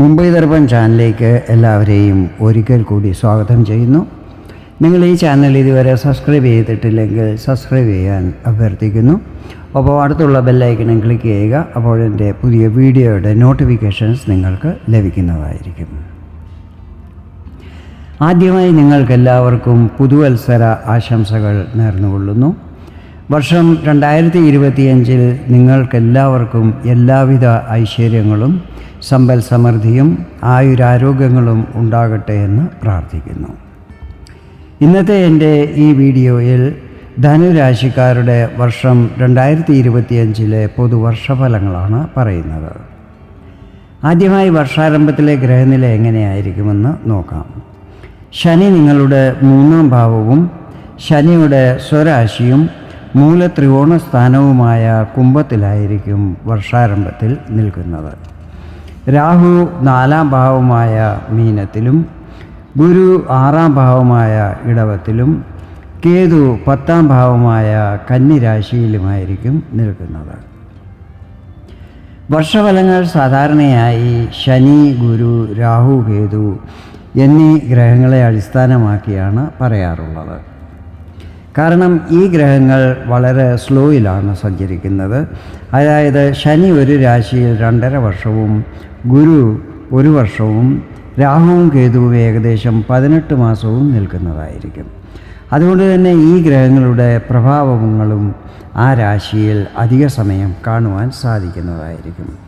മുംബൈ ദർപ്പൺ ചാനലിലേക്ക് എല്ലാവരെയും ഒരിക്കൽ കൂടി സ്വാഗതം ചെയ്യുന്നു. നിങ്ങൾ ഈ ചാനൽ ഇതുവരെ സബ്സ്ക്രൈബ് ചെയ്തിട്ടില്ലെങ്കിൽ സബ്സ്ക്രൈബ് ചെയ്യാൻ അഭ്യർത്ഥിക്കുന്നു. അപ്പോൾ അടുത്തുള്ള ബെല്ലൈക്കണം ക്ലിക്ക് ചെയ്യുക അപ്പോൾ എന്റെ പുതിയ വീഡിയോയുടെ നോട്ടിഫിക്കേഷൻസ് നിങ്ങൾക്ക് ലഭിക്കുന്നതായിരിക്കും. ആദ്യമായി നിങ്ങൾക്കെല്ലാവർക്കും പുതുവത്സര ആശംസകൾ നേർന്നുകൊള്ളുന്നു. വർഷം രണ്ടായിരത്തി ഇരുപത്തിയഞ്ചിൽ നിങ്ങൾക്കെല്ലാവർക്കും എല്ലാവിധ ഐശ്വര്യങ്ങളും സമ്പൽ സമൃദ്ധിയും ആയുരാരോഗ്യങ്ങളും ഉണ്ടാകട്ടെ എന്ന് പ്രാർത്ഥിക്കുന്നു. ഇന്നത്തെ എന്റെ ഈ വീഡിയോയിൽ ധനുരാശിക്കാരുടെ വർഷം രണ്ടായിരത്തി ഇരുപത്തിയഞ്ചിലെ പൊതുവർഷഫലങ്ങളാണ് പറയുന്നത്. ആദ്യമായി വർഷാരംഭത്തിലെ ഗ്രഹനില എങ്ങനെയായിരിക്കുമെന്ന് നോക്കാം. ശനി നിങ്ങളുടെ മൂന്നാം ഭാവവും ശനിയുടെ സ്വരാശിയും മൂലത്രികോണ സ്ഥാനവുമായ കുംഭത്തിലായിരിക്കും വർഷാരംഭത്തിൽ നിൽക്കുന്നത്. രാഹു നാലാം ഭാവമായ മീനത്തിലും ഗുരു ആറാം ഭാവമായ ഇടവത്തിലും കേതു പത്താം ഭാവമായ കന്നിരാശിയിലുമായിരിക്കും നിൽക്കുന്നത്. വർഷഫലങ്ങൾ സാധാരണയായി ശനി ഗുരു രാഹു കേതു എന്നീ ഗ്രഹങ്ങളെ അടിസ്ഥാനമാക്കിയാണ് പറയാറുള്ളത്. കാരണം ഈ ഗ്രഹങ്ങൾ വളരെ സ്ലോയിലാണ് സഞ്ചരിക്കുന്നത്. അതായത് ശനി ഒരു രാശിയിൽ രണ്ടര വർഷവും ഗുരു ഒരു വർഷവും രാഹുവും കേതുവും ഏകദേശം പതിനെട്ട് മാസവും നിൽക്കുന്നതായിരിക്കും. അതുകൊണ്ട് തന്നെ ഈ ഗ്രഹങ്ങളുടെ പ്രഭാവങ്ങളും ആ രാശിയിൽ അധിക സമയം കാണുവാൻ സാധിക്കുന്നതായിരിക്കും.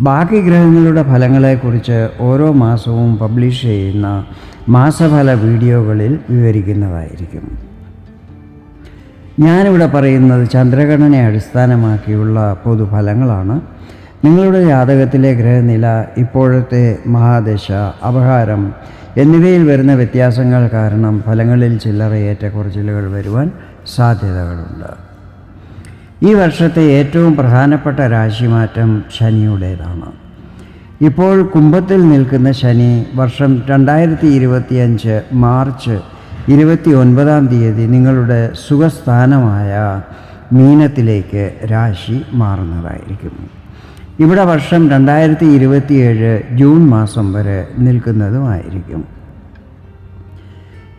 ബാക്കി ഗ്രഹങ്ങളുടെ ഫലങ്ങളെക്കുറിച്ച് ഓരോ മാസവും പബ്ലിഷ് ചെയ്യുന്ന മാസഫല വീഡിയോകളിൽ വിവരിക്കുന്നതായിരിക്കും. ഞാനിവിടെ പറയുന്നത് ചന്ദ്രഗണനെ അടിസ്ഥാനമാക്കിയുള്ള പൊതുഫലങ്ങളാണ്. നിങ്ങളുടെ ജാതകത്തിലെ ഗ്രഹനില ഇപ്പോഴത്തെ മഹാദശ അപഹാരം എന്നിവയിൽ വരുന്ന വ്യത്യാസങ്ങൾ കാരണം ഫലങ്ങളിൽ ചില്ലറ ഏറ്റക്കുറച്ചിലുകൾ വരുവാൻ സാധ്യതകളുണ്ട്. ഈ വർഷത്തെ ഏറ്റവും പ്രധാനപ്പെട്ട രാശിമാറ്റം ശനിയുടേതാണ്. ഇപ്പോൾ കുംഭത്തിൽ നിൽക്കുന്ന ശനി വർഷം രണ്ടായിരത്തി ഇരുപത്തിയഞ്ച് മാർച്ച് ഇരുപത്തി ഒൻപതാം തീയതി നിങ്ങളുടെ സുഖസ്ഥാനമായ മീനത്തിലേക്ക് രാശി മാറുന്നതായിരിക്കും. ഇവിടെ വർഷം രണ്ടായിരത്തി ഇരുപത്തിയേഴ് ജൂൺ മാസം വരെ നിൽക്കുന്നതുമായിരിക്കും.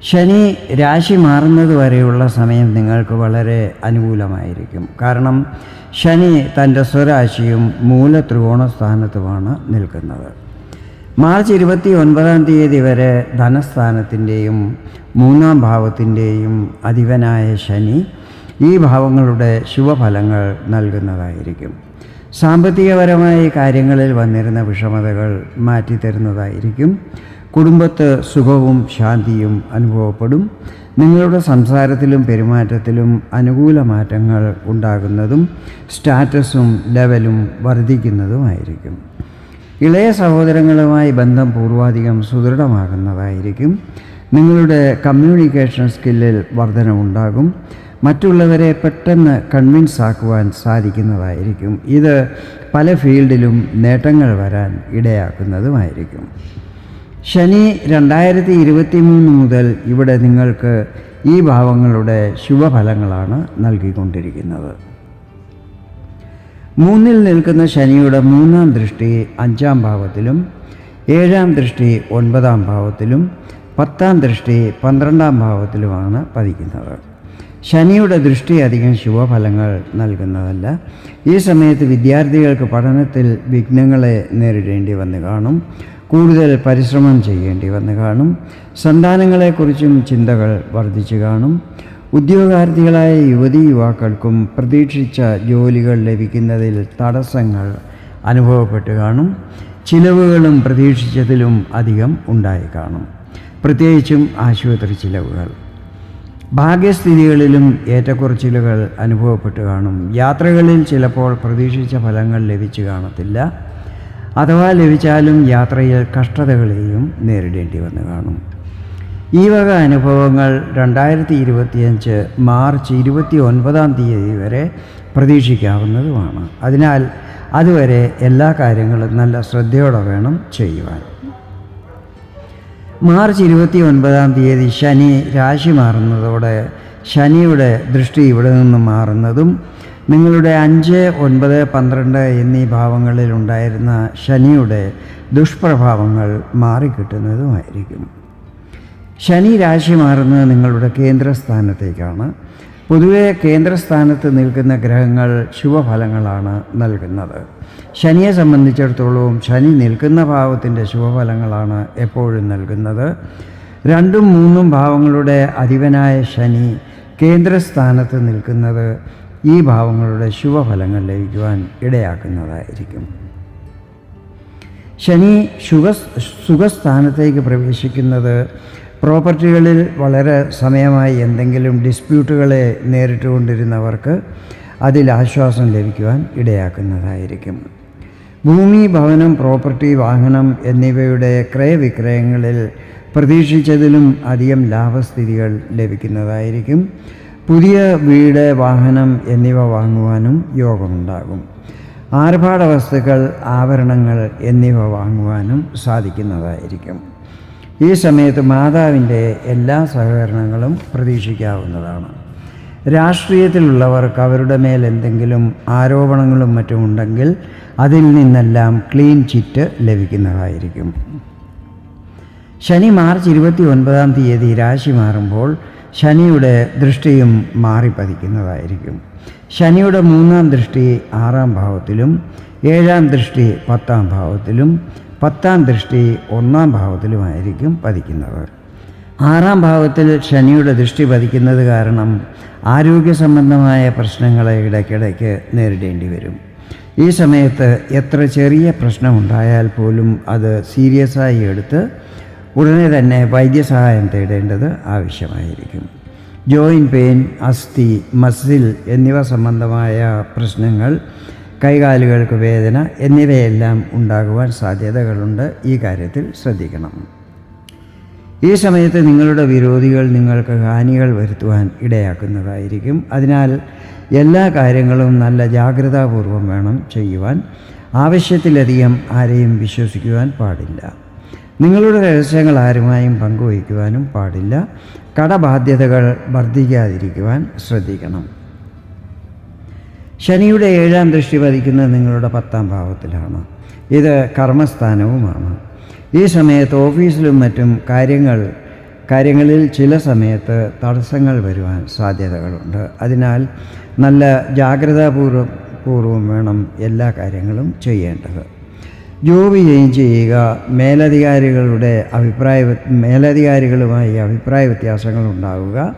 ശനി രാശി മാറുന്നത് വരെയുള്ള സമയം നിങ്ങൾക്ക് വളരെ അനുകൂലമായിരിക്കും. കാരണം ശനി തന്റെ സ്വരാശിയും മൂല ത്രികോണ സ്ഥാനത്തുമാണ് നിൽക്കുന്നത്. മാർച്ച് ഇരുപത്തി ഒൻപതാം തീയതി വരെ ധനസ്ഥാനത്തിന്റെയും മൂന്നാം ഭാവത്തിന്റെയും അധിപനായ ശനി ഈ ഭാവങ്ങളുടെ ശുഭഫലങ്ങൾ നൽകുന്നതായിരിക്കും. സാമ്പത്തികപരമായ കാര്യങ്ങളിൽ വന്നിരുന്ന വിഷമതകൾ മാറ്റിത്തരുന്നതായിരിക്കും. കുടുംബത്ത് സുഖവും ശാന്തിയും അനുഭവപ്പെടും. നിങ്ങളുടെ സംസാരത്തിലും പെരുമാറ്റത്തിലും അനുകൂല മാറ്റങ്ങൾ ഉണ്ടാകുന്നതും സ്റ്റാറ്റസും ലെവലും വർദ്ധിക്കുന്നതുമായിരിക്കും. ഇളയ സഹോദരങ്ങളുമായി ബന്ധം പൂർവാധികം സുദൃഢമാകുന്നതായിരിക്കും. നിങ്ങളുടെ കമ്മ്യൂണിക്കേഷൻ സ്കില്ലിൽ വർധനമുണ്ടാകും. മറ്റുള്ളവരെ പെട്ടെന്ന് കൺവിൻസ് ആക്കുവാൻ സാധിക്കുന്നതായിരിക്കും. ഇത് പല ഫീൽഡിലും നേട്ടങ്ങൾ വരാൻ ഇടയാക്കുന്നതുമായിരിക്കും. ശനി രണ്ടായിരത്തി ഇരുപത്തി മൂന്ന് മുതൽ ഇവിടെ നിങ്ങൾക്ക് ഈ ഭാവങ്ങളുടെ ശുഭഫലങ്ങളാണ് നൽകിക്കൊണ്ടിരിക്കുന്നത്. മൂന്നിൽ നിൽക്കുന്ന ശനിയുടെ മൂന്നാം ദൃഷ്ടി അഞ്ചാം ഭാവത്തിലും ഏഴാം ദൃഷ്ടി ഒൻപതാം ഭാവത്തിലും പത്താം ദൃഷ്ടി പന്ത്രണ്ടാം ഭാവത്തിലുമാണ് പതിക്കുന്നത്. ശനിയുടെ ദൃഷ്ടി അധികം ശുഭഫലങ്ങൾ നൽകുന്നതല്ല. ഈ സമയത്ത് വിദ്യാർത്ഥികൾക്ക് പഠനത്തിൽ വിഘ്നങ്ങളെ നേരിടേണ്ടി വന്ന് കാണും. കൂടുതൽ പരിശ്രമം ചെയ്യേണ്ടി വന്ന് കാണും. സന്താനങ്ങളെക്കുറിച്ചും ചിന്തകൾ വർദ്ധിച്ചു കാണും. ഉദ്യോഗാർത്ഥികളായ യുവതി യുവാക്കൾക്കും പ്രതീക്ഷിച്ച ജോലികൾ ലഭിക്കുന്നതിൽ തടസ്സങ്ങൾ അനുഭവപ്പെട്ട് കാണും. ചിലവുകളും പ്രതീക്ഷിച്ചതിലും അധികം ഉണ്ടായി കാണും. പ്രത്യേകിച്ചും ആശുപത്രി ചിലവുകൾ. ഭാഗ്യസ്ഥിതികളിലും ഏറ്റക്കുറച്ചിലുകൾ അനുഭവപ്പെട്ട് കാണും. യാത്രകളിൽ ചിലപ്പോൾ പ്രതീക്ഷിച്ച ഫലങ്ങൾ ലഭിച്ചു കാണത്തില്ല. അഥവാ ലഭിച്ചാലും യാത്രയിൽ കഷ്ടതകളെയും നേരിടേണ്ടി വന്ന് കാണും. ഈ വക അനുഭവങ്ങൾ രണ്ടായിരത്തി ഇരുപത്തിയഞ്ച് മാർച്ച് ഇരുപത്തി ഒൻപതാം തീയതി വരെ പ്രതീക്ഷിക്കാവുന്നതുമാണ്. അതിനാൽ അതുവരെ എല്ലാ കാര്യങ്ങളും നല്ല ശ്രദ്ധയോടെ വേണം ചെയ്യുവാൻ. മാർച്ച് ഇരുപത്തി ഒൻപതാം തീയതി ശനി രാശി മാറുന്നതോടെ ശനിയുടെ ദൃഷ്ടി ഇവിടെ നിന്ന് മാറുന്നതും നിങ്ങളുടെ അഞ്ച് ഒൻപത് പന്ത്രണ്ട് എന്നീ ഭാവങ്ങളിൽ ഉണ്ടായിരുന്ന ശനിയുടെ ദുഷ്പ്രഭാവങ്ങൾ മാറിക്കിട്ടുന്നതുമായിരിക്കും. ശനി രാശി മാറുന്നത് നിങ്ങളുടെ കേന്ദ്രസ്ഥാനത്തേക്കാണ്. പൊതുവെ കേന്ദ്രസ്ഥാനത്ത് നിൽക്കുന്ന ഗ്രഹങ്ങൾ ശുഭഫലങ്ങളാണ് നൽകുന്നത്. ശനിയെ സംബന്ധിച്ചിടത്തോളം ശനി നിൽക്കുന്ന ഭാവത്തിന്റെ ശുഭഫലങ്ങളാണ് എപ്പോഴും നൽകുന്നത്. രണ്ടും മൂന്നും ഭാവങ്ങളുടെ അധിപനായ ശനി കേന്ദ്രസ്ഥാനത്ത് നിൽക്കുന്നത് ഈ ഭാവങ്ങളുടെ ശുഭഫലങ്ങൾ ലഭിക്കുവാൻ ഇടയാക്കുന്നതായിരിക്കും. ശനി ശുഖ സുഖസ്ഥാനത്തേക്ക് പ്രവേശിക്കുന്നത് പ്രോപ്പർട്ടികളിൽ വളരെ സമയമായി എന്തെങ്കിലും ഡിസ്പ്യൂട്ടുകളെ നേരിട്ടുകൊണ്ടിരുന്നവർക്ക് അതിൽ ആശ്വാസം ലഭിക്കുവാൻ ഇടയാക്കുന്നതായിരിക്കും. ഭൂമി ഭവനം പ്രോപ്പർട്ടി വാഹനം എന്നിവയുടെ ക്രയവിക്രയങ്ങളിൽ പ്രതീക്ഷിച്ചതിലും അധികം ലാഭസ്ഥിതികൾ ലഭിക്കുന്നതായിരിക്കും. പുതിയ വീട് വാഹനം എന്നിവ വാങ്ങുവാനും യോഗമുണ്ടാകും. ആർഭാട വസ്തുക്കൾ ആഭരണങ്ങൾ എന്നിവ വാങ്ങുവാനും സാധിക്കുന്നതായിരിക്കും. ഈ സമയത്ത് മാതാവിന്റെ എല്ലാ സഹകരണങ്ങളും പ്രതീക്ഷിക്കാവുന്നതാണ്. രാഷ്ട്രീയത്തിലുള്ളവർക്ക് അവരുടെ മേൽ എന്തെങ്കിലും ആരോപണങ്ങളും മറ്റും ഉണ്ടെങ്കിൽ അതിൽ നിന്നെല്ലാം ക്ലീൻ ചിറ്റ് ലഭിക്കുന്നതായിരിക്കും. ശനി മാർച്ച് ഇരുപത്തി ഒൻപതാം തീയതി രാശി മാറുമ്പോൾ ശനിയുടെ ദൃഷ്ടിയും മാറിപ്പതിക്കുന്നതായിരിക്കും. ശനിയുടെ മൂന്നാം ദൃഷ്ടി ആറാം ഭാവത്തിലും ഏഴാം ദൃഷ്ടി പത്താം ഭാവത്തിലും പത്താം ദൃഷ്ടി ഒന്നാം ഭാവത്തിലുമായിരിക്കും പതിക്കുന്നത്. ആറാം ഭാവത്തിൽ ശനിയുടെ ദൃഷ്ടി പതിക്കുന്നത് കാരണം ആരോഗ്യ സംബന്ധമായ പ്രശ്നങ്ങളെ ഇടയ്ക്കിടയ്ക്ക് നേരിടേണ്ടി വരും. ഈ സമയത്ത് എത്ര ചെറിയ പ്രശ്നമുണ്ടായാൽ പോലും അത് സീരിയസായി എടുത്ത് ഉടനെ തന്നെ വൈദ്യസഹായം തേടേണ്ടത് ആവശ്യമായിരിക്കും. ജോയിൻ പെയിൻ അസ്ഥി മസിൽ എന്നിവ സംബന്ധമായ പ്രശ്നങ്ങൾ കൈകാലുകൾക്ക് വേദന എന്നിവയെല്ലാം ഉണ്ടാകുവാൻ സാധ്യതകളുണ്ട്. ഈ കാര്യത്തിൽ ശ്രദ്ധിക്കണം. ഈ സമയത്ത് നിങ്ങളുടെ വിരോധികൾ നിങ്ങൾക്ക് ഹാനികൾ വരുത്തുവാൻ ഇടയാക്കുന്നതായിരിക്കും. അതിനാൽ എല്ലാ കാര്യങ്ങളും നല്ല ജാഗ്രതാപൂർവം വേണം ചെയ്യുവാൻ. ആവശ്യത്തിലധികം ആരെയും വിശ്വസിക്കുവാൻ പാടില്ല. നിങ്ങളുടെ രഹസ്യങ്ങൾ ആരുമായും പങ്കുവയ്ക്കുവാനും പാടില്ല. കടബാധ്യതകൾ വർദ്ധിക്കാതിരിക്കുവാൻ ശ്രദ്ധിക്കണം. ശനിയുടെ ഏഴാം ദൃഷ്ടി പതിക്കുന്നത് നിങ്ങളുടെ പത്താം ഭാവത്തിലാണ്. ഇത് കർമ്മസ്ഥാനവുമാണ്. ഈ സമയത്ത് ഓഫീസിലും മറ്റും കാര്യങ്ങൾ കാര്യങ്ങളിൽ ചില സമയത്ത് തടസ്സങ്ങൾ വരുവാൻ സാധ്യതകളുണ്ട്. അതിനാൽ നല്ല ജാഗ്രതാപൂർവം പൂർവം വേണം എല്ലാ കാര്യങ്ങളും ചെയ്യേണ്ടത്. ജോബി ചെയ്യും ചെയ്യുക മേലധികാരികളുടെ അഭിപ്രായ മേലധികാരികളുമായി അഭിപ്രായ വ്യത്യാസങ്ങൾ ഉണ്ടാവുക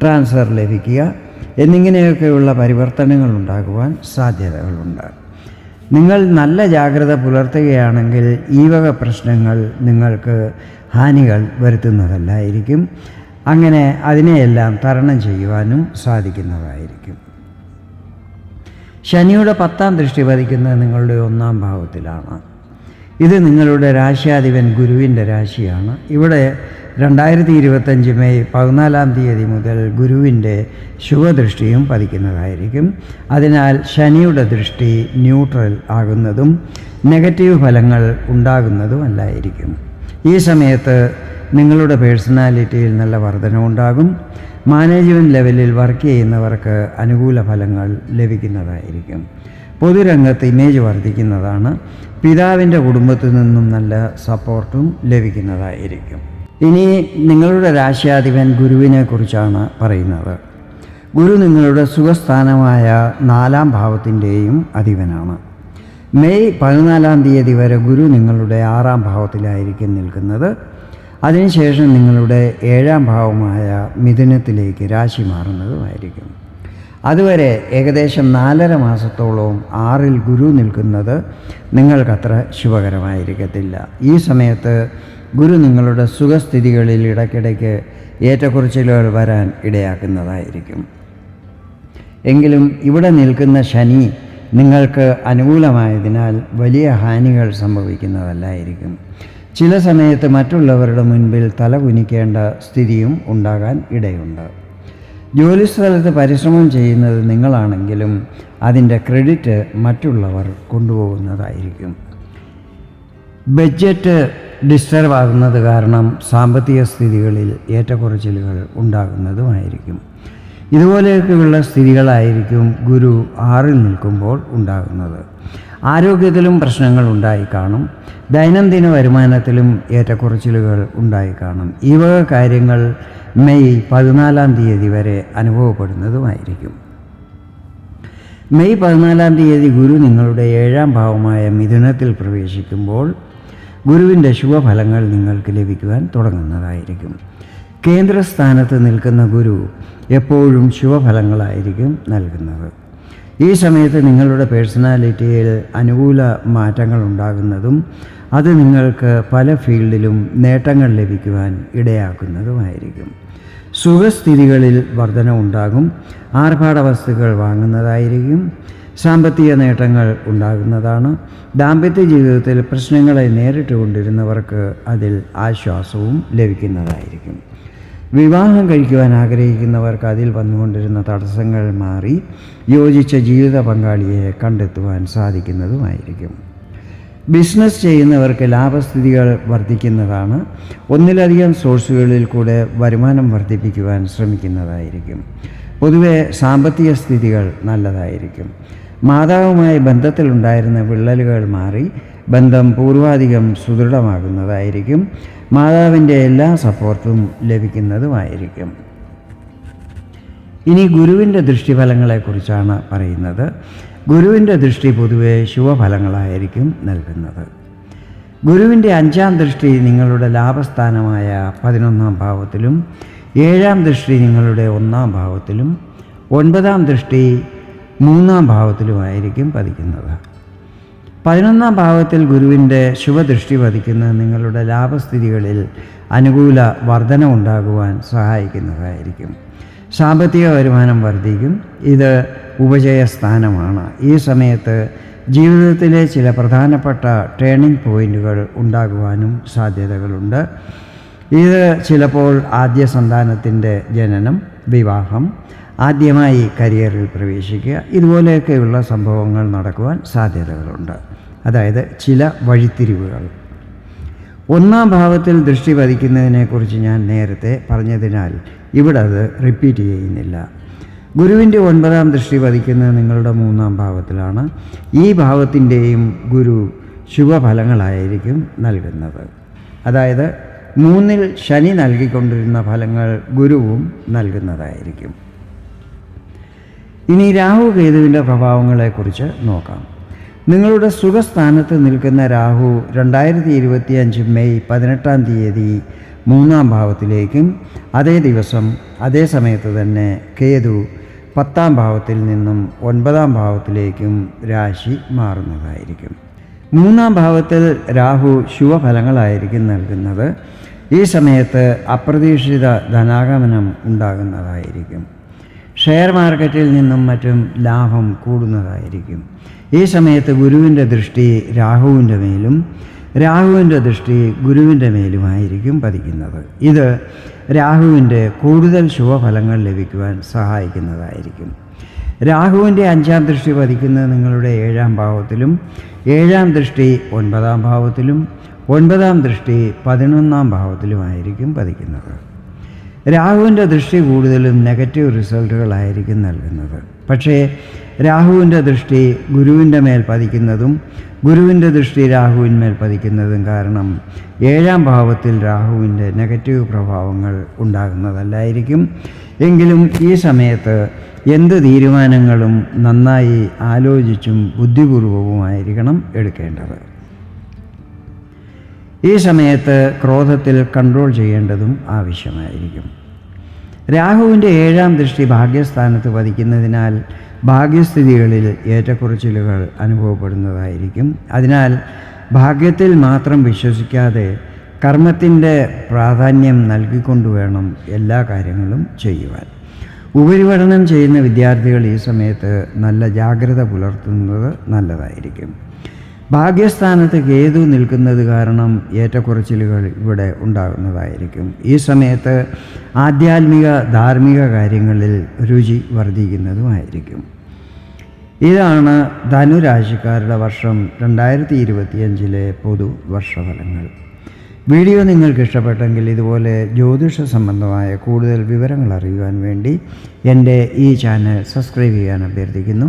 ട്രാൻസ്ഫർ ലഭിക്കുക എന്നിങ്ങനെയൊക്കെയുള്ള പരിവർത്തനങ്ങൾ ഉണ്ടാകുവാൻ സാധ്യതകളുണ്ട്. നിങ്ങൾ നല്ല ജാഗ്രത പുലർത്തുകയാണെങ്കിൽ ഈ വക പ്രശ്നങ്ങൾ നിങ്ങൾക്ക് ഹാനികൾ വരുത്തുന്നതല്ലായിരിക്കും. അങ്ങനെ അതിനെയെല്ലാം തരണം ചെയ്യുവാനും സാധിക്കുന്നതായിരിക്കും. ശനിയുടെ പത്താം ദൃഷ്ടി പതിക്കുന്നത് നിങ്ങളുടെ ഒന്നാം ഭാവത്തിലാണ്. ഇത് നിങ്ങളുടെ രാശിയാധിപൻ ഗുരുവിന്റെ രാശിയാണ്. ഇവിടെ രണ്ടായിരത്തി ഇരുപത്തഞ്ച് മെയ് പതിനാലാം തീയതി മുതൽ ഗുരുവിന്റെ ശുഭദൃഷ്ടിയും പതിക്കുന്നതായിരിക്കും. അതിനാൽ ശനിയുടെ ദൃഷ്ടി ന്യൂട്രൽ ആകുന്നതും നെഗറ്റീവ് ഫലങ്ങൾ ഉണ്ടാകുന്നതുമല്ലായിരിക്കും ഈ സമയത്ത് നിങ്ങളുടെ പേഴ്സണാലിറ്റിയിൽ നല്ല വർധനവുണ്ടാകും മാനേജ്മെന്റ് ലെവലിൽ വർക്ക് ചെയ്യുന്നവർക്ക് അനുകൂല ഫലങ്ങൾ ലഭിക്കുന്നതായിരിക്കും. പൊതുരംഗത്ത് ഇമേജ് വർദ്ധിക്കുന്നതാണ്. പിതാവിന്റെ കുടുംബത്തിൽ നിന്നും നല്ല സപ്പോർട്ടും ലഭിക്കുന്നതായിരിക്കും. ഇനി നിങ്ങളുടെ രാശിയാധിപൻ ഗുരുവിനെ കുറിച്ചാണ് പറയുന്നത്. ഗുരു നിങ്ങളുടെ സുഖസ്ഥാനമായ നാലാം ഭാവത്തിന്റെയും അധിപനാണ്. മെയ് പതിനാലാം തീയതി വരെ ഗുരു നിങ്ങളുടെ ആറാം ഭാവത്തിലായിരിക്കും നിൽക്കുന്നത്. അതിനുശേഷം നിങ്ങളുടെ ഏഴാം ഭാവമായ മിഥുനത്തിലേക്ക് രാശി മാറുന്നതുമായിരിക്കും. അതുവരെ ഏകദേശം നാലര മാസത്തോളവും ആറിൽ ഗുരു നിൽക്കുന്നത് നിങ്ങൾക്കത്ര ശുഭകരമായിരിക്കത്തില്ല. ഈ സമയത്ത് ഗുരു നിങ്ങളുടെ സുഖസ്ഥിതികളിൽ ഇടയ്ക്കിടയ്ക്ക് ഏറ്റക്കുറച്ചിലുകൾ വരാൻ ഇടയാക്കുന്നതായിരിക്കും. എങ്കിലും ഇവിടെ നിൽക്കുന്ന ശനി നിങ്ങൾക്ക് അനുകൂലമായതിനാൽ വലിയ ഹാനികൾ സംഭവിക്കുന്നതല്ലായിരിക്കും. ചില സമയത്ത് മറ്റുള്ളവരുടെ മുൻപിൽ തല കുനിക്കേണ്ട സ്ഥിതിയും ഉണ്ടാകാൻ ഇടയുണ്ട്. ജോലിസ്ഥലത്ത് പരിശ്രമം ചെയ്യുന്നത് നിങ്ങളാണെങ്കിലും അതിന്റെ ക്രെഡിറ്റ് മറ്റുള്ളവർ കൊണ്ടുപോകുന്നതായിരിക്കും. ബഡ്ജറ്റ് ഡിസ്റ്റർബ് ആകുന്നത് കാരണം സാമ്പത്തിക സ്ഥിതികളിൽ ഏറ്റക്കുറച്ചിലുകൾ ഉണ്ടാകുന്നതുമായിരിക്കും. ഇതുപോലെയൊക്കെയുള്ള സ്ഥിതികളായിരിക്കും ഗുരു ആറിൽ നിൽക്കുമ്പോൾ ഉണ്ടാകുന്നത്. ആരോഗ്യത്തിലും പ്രശ്നങ്ങൾ ഉണ്ടായി കാണും. ദൈനംദിന വരുമാനത്തിലും ഏറ്റക്കുറച്ചിലുകൾ ഉണ്ടായി കാണും. ഈ വക കാര്യങ്ങൾ മെയ് പതിനാലാം തീയതി വരെ അനുഭവപ്പെടുന്നതുമായിരിക്കും. മെയ് പതിനാലാം തീയതി ഗുരു നിങ്ങളുടെ ഏഴാം ഭാവമായ മിഥുനത്തിൽ പ്രവേശിക്കുമ്പോൾ ഗുരുവിന്റെ ശുഭഫലങ്ങൾ നിങ്ങൾക്ക് ലഭിക്കുവാൻ തുടങ്ങുന്നതായിരിക്കും. കേന്ദ്രസ്ഥാനത്ത് നിൽക്കുന്ന ഗുരു എപ്പോഴും ശുഭഫലങ്ങളായിരിക്കും നൽകുന്നത്. ഈ സമയത്ത് നിങ്ങളുടെ പേഴ്സണാലിറ്റിയിൽ അനുകൂല മാറ്റങ്ങൾ ഉണ്ടാകുന്നതും അത് നിങ്ങൾക്ക് പല ഫീൽഡിലും നേട്ടങ്ങൾ ലഭിക്കുവാൻ ഇടയാക്കുന്നതുമായിരിക്കും. സുഖസ്ഥിതികളിൽ വർധന ഉണ്ടാകും ആർഭാട വസ്തുക്കൾ വാങ്ങുന്നതായിരിക്കും. സാമ്പത്തിക നേട്ടങ്ങൾ ഉണ്ടാകുന്നതാണ്. ദാമ്പത്യ ജീവിതത്തിൽ പ്രശ്നങ്ങളെ നേരിട്ട് കൊണ്ടിരുന്നവർക്ക് അതിൽ ആശ്വാസവും ലഭിക്കുന്നതായിരിക്കും. വിവാഹം കഴിക്കുവാൻ ആഗ്രഹിക്കുന്നവർക്ക് അതിൽ വന്നുകൊണ്ടിരുന്ന തടസ്സങ്ങൾ മാറി യോജിച്ച ജീവിത പങ്കാളിയെ കണ്ടെത്തുവാൻ സാധിക്കുന്നതുമായിരിക്കും. ബിസിനസ് ചെയ്യുന്നവർക്ക് ലാഭസ്ഥിതികൾ വർദ്ധിക്കുന്നതാണ്. ഒന്നിലധികം സോഴ്സുകളിൽ കൂടെ വരുമാനം വർദ്ധിപ്പിക്കുവാൻ ശ്രമിക്കുന്നതായിരിക്കും. പൊതുവെ സാമ്പത്തിക സ്ഥിതികൾ നല്ലതായിരിക്കും. മാതാവുമായി ബന്ധത്തിലുണ്ടായിരുന്ന വിള്ളലുകൾ മാറി ബന്ധം പൂർവാധികം സുദൃഢമാകുന്നതായിരിക്കും. മാതാവിന്റെ എല്ലാ സപ്പോർട്ടും ലഭിക്കുന്നതുമായിരിക്കും. ഇനി ഗുരുവിന്റെ ദൃഷ്ടിഫലങ്ങളെക്കുറിച്ചാണ് പറയുന്നത്. ഗുരുവിന്റെ ദൃഷ്ടി പൊതുവെ ശുഭഫലങ്ങളായിരിക്കും നൽകുന്നത്. ഗുരുവിന്റെ അഞ്ചാം ദൃഷ്ടി നിങ്ങളുടെ ലാഭസ്ഥാനമായ പതിനൊന്നാം ഭാവത്തിലും ഏഴാം ദൃഷ്ടി നിങ്ങളുടെ ഒന്നാം ഭാവത്തിലും ഒൻപതാം ദൃഷ്ടി മൂന്നാം ഭാവത്തിലുമായിരിക്കും പതിക്കുന്നത്. പതിനൊന്നാം ഭാവത്തിൽ ഗുരുവിന്റെ ശുഭദൃഷ്ടി പതിക്കുന്നത് നിങ്ങളുടെ ലാഭസ്ഥിതികളിൽ അനുകൂല വർധന ഉണ്ടാകുവാൻ സഹായിക്കുന്നതായിരിക്കും. സാമ്പത്തിക വരുമാനം വർദ്ധിക്കും. ഇത് ഉപജയസ്ഥാനമാണ് ഈ സമയത്ത് ജീവിതത്തിലെ ചില പ്രധാനപ്പെട്ട ടേണിംഗ് പോയിന്റുകൾ ഉണ്ടാകുവാനും സാധ്യതകളുണ്ട്. ഇത് ചിലപ്പോൾ ആദ്യ സന്താനത്തിന്റെ ജനനം വിവാഹം ആദ്യമായി കരിയറിൽ പ്രവേശിക്കുക. ഇതുപോലെയൊക്കെയുള്ള സംഭവങ്ങൾ നടക്കുവാൻ സാധ്യതകളുണ്ട്. അതായത് ചില വഴിത്തിരിവുകൾ. ഒന്നാം ഭാവത്തിൽ ദൃഷ്ടി പതിക്കുന്നതിനെക്കുറിച്ച് ഞാൻ നേരത്തെ പറഞ്ഞതിനാൽ ഇവിടെ അത് റിപ്പീറ്റ് ചെയ്യുന്നില്ല. ഗുരുവിന്റെ ഒൻപതാം ദൃഷ്ടി പതിക്കുന്നത് നിങ്ങളുടെ മൂന്നാം ഭാവത്തിലാണ്. ഈ ഭാവത്തിന്റെയും ഗുരു ശുഭഫലങ്ങളായിരിക്കും നൽകുന്നത്. അതായത് മൂന്നിൽ ശനി നൽകിക്കൊണ്ടിരുന്ന ഫലങ്ങൾ ഗുരുവും നൽകുന്നതായിരിക്കും. ഇനി രാഹു കേതുവിന്റെ പ്രഭാവങ്ങളെക്കുറിച്ച് നോക്കാം. നിങ്ങളുടെ സുഖസ്ഥാനത്ത് നിൽക്കുന്ന രാഹു രണ്ടായിരത്തി ഇരുപത്തിയഞ്ച് മെയ് പതിനെട്ടാം തീയതി മൂന്നാം ഭാവത്തിലേക്കും അതേ ദിവസം അതേ സമയത്ത് തന്നെ കേതു പത്താം ഭാവത്തിൽ നിന്നും ഒൻപതാം ഭാവത്തിലേക്കും രാശി മാറുന്നതായിരിക്കും. മൂന്നാം ഭാവത്തിൽ രാഹു ശുഭഫലങ്ങളായിരിക്കും നൽകുന്നത്. ഈ സമയത്ത് അപ്രതീക്ഷിത ധനാഗമനം ഉണ്ടാകുന്നതായിരിക്കും. ഷെയർ മാർക്കറ്റിൽ നിന്നും മറ്റും ലാഭം കൂടുന്നതായിരിക്കും. ഈ സമയത്ത് ഗുരുവിന്റെ ദൃഷ്ടി രാഹുവിന്റെ മേലും രാഹുവിന്റെ ദൃഷ്ടി ഗുരുവിന്റെ മേലുമായിരിക്കും പതിക്കുന്നത്. ഇത് രാഹുവിന്റെ കൂടുതൽ ശുഭഫലങ്ങൾ ലഭിക്കുവാൻ സഹായിക്കുന്നതായിരിക്കും. രാഹുവിന്റെ അഞ്ചാം ദൃഷ്ടി പതിക്കുന്നത് നിങ്ങളുടെ ഏഴാം ഭാവത്തിലും ഏഴാം ദൃഷ്ടി ഒൻപതാം ഭാവത്തിലും ഒൻപതാം ദൃഷ്ടി പതിനൊന്നാം ഭാവത്തിലുമായിരിക്കും പതിക്കുന്നത്. രാഹുവിന്റെ ദൃഷ്ടി കൂടുതലും നെഗറ്റീവ് റിസൾട്ടുകളായിരിക്കും നൽകുന്നത്. പക്ഷേ രാഹുവിന്റെ ദൃഷ്ടി ഗുരുവിന്റെ മേൽ പതിക്കുന്നതും ഗുരുവിന്റെ ദൃഷ്ടി രാഹുവിന്മേൽ പതിക്കുന്നതും കാരണം ഏഴാം ഭാവത്തിൽ രാഹുവിന്റെ നെഗറ്റീവ് പ്രഭാവങ്ങൾ ഉണ്ടാകുന്നതല്ലായിരിക്കും. എങ്കിലും ഈ സമയത്ത് എന്ത് തീരുമാനങ്ങളും നന്നായി ആലോചിച്ചും ബുദ്ധിപൂർവവുമായിരിക്കണം എടുക്കേണ്ടത്. ഈ സമയത്ത് ക്രോധത്തിൽ കൺട്രോൾ ചെയ്യേണ്ടതും ആവശ്യമായിരിക്കും. രാഹുവിന്റെ ഏഴാം ദൃഷ്ടി ഭാഗ്യസ്ഥാനത്ത് വധിക്കുന്നതിനാൽ ഭാഗ്യസ്ഥിതികളിൽ ഏറ്റക്കുറച്ചിലുകൾ അനുഭവപ്പെടുന്നതായിരിക്കും. അതിനാൽ ഭാഗ്യത്തിൽ മാത്രം വിശ്വസിക്കാതെ കർമ്മത്തിന്റെ പ്രാധാന്യം നൽകിക്കൊണ്ട് വേണം എല്ലാ കാര്യങ്ങളും ചെയ്യുവാൻ. ഉപരിപഠനം ചെയ്യുന്ന വിദ്യാർത്ഥികൾ ഈ സമയത്ത് നല്ല ജാഗ്രത പുലർത്തുന്നത് നല്ലതായിരിക്കും. ഭാഗ്യസ്ഥാനത്ത് കേതു നിൽക്കുന്നത് കാരണം ഏറ്റക്കുറച്ചിലുകൾ ഇവിടെ ഉണ്ടാകുന്നതായിരിക്കും. ഈ സമയത്ത് ആധ്യാത്മിക ധാർമ്മിക കാര്യങ്ങളിൽ രുചി വർദ്ധിക്കുന്നതുമായിരിക്കും. ഇതാണ് ധനുരാശിക്കാരുടെ വർഷം രണ്ടായിരത്തി ഇരുപത്തിയഞ്ചിലെ പൊതു വർഷഫലങ്ങൾ. വീഡിയോ നിങ്ങൾക്ക് ഇഷ്ടപ്പെട്ടെങ്കിൽ ഇതുപോലെ ജ്യോതിഷ സംബന്ധമായ കൂടുതൽ വിവരങ്ങൾ അറിയുവാൻ വേണ്ടി എന്റെ ഈ ചാനൽ സബ്സ്ക്രൈബ് ചെയ്യാൻ അഭ്യർത്ഥിക്കുന്നു.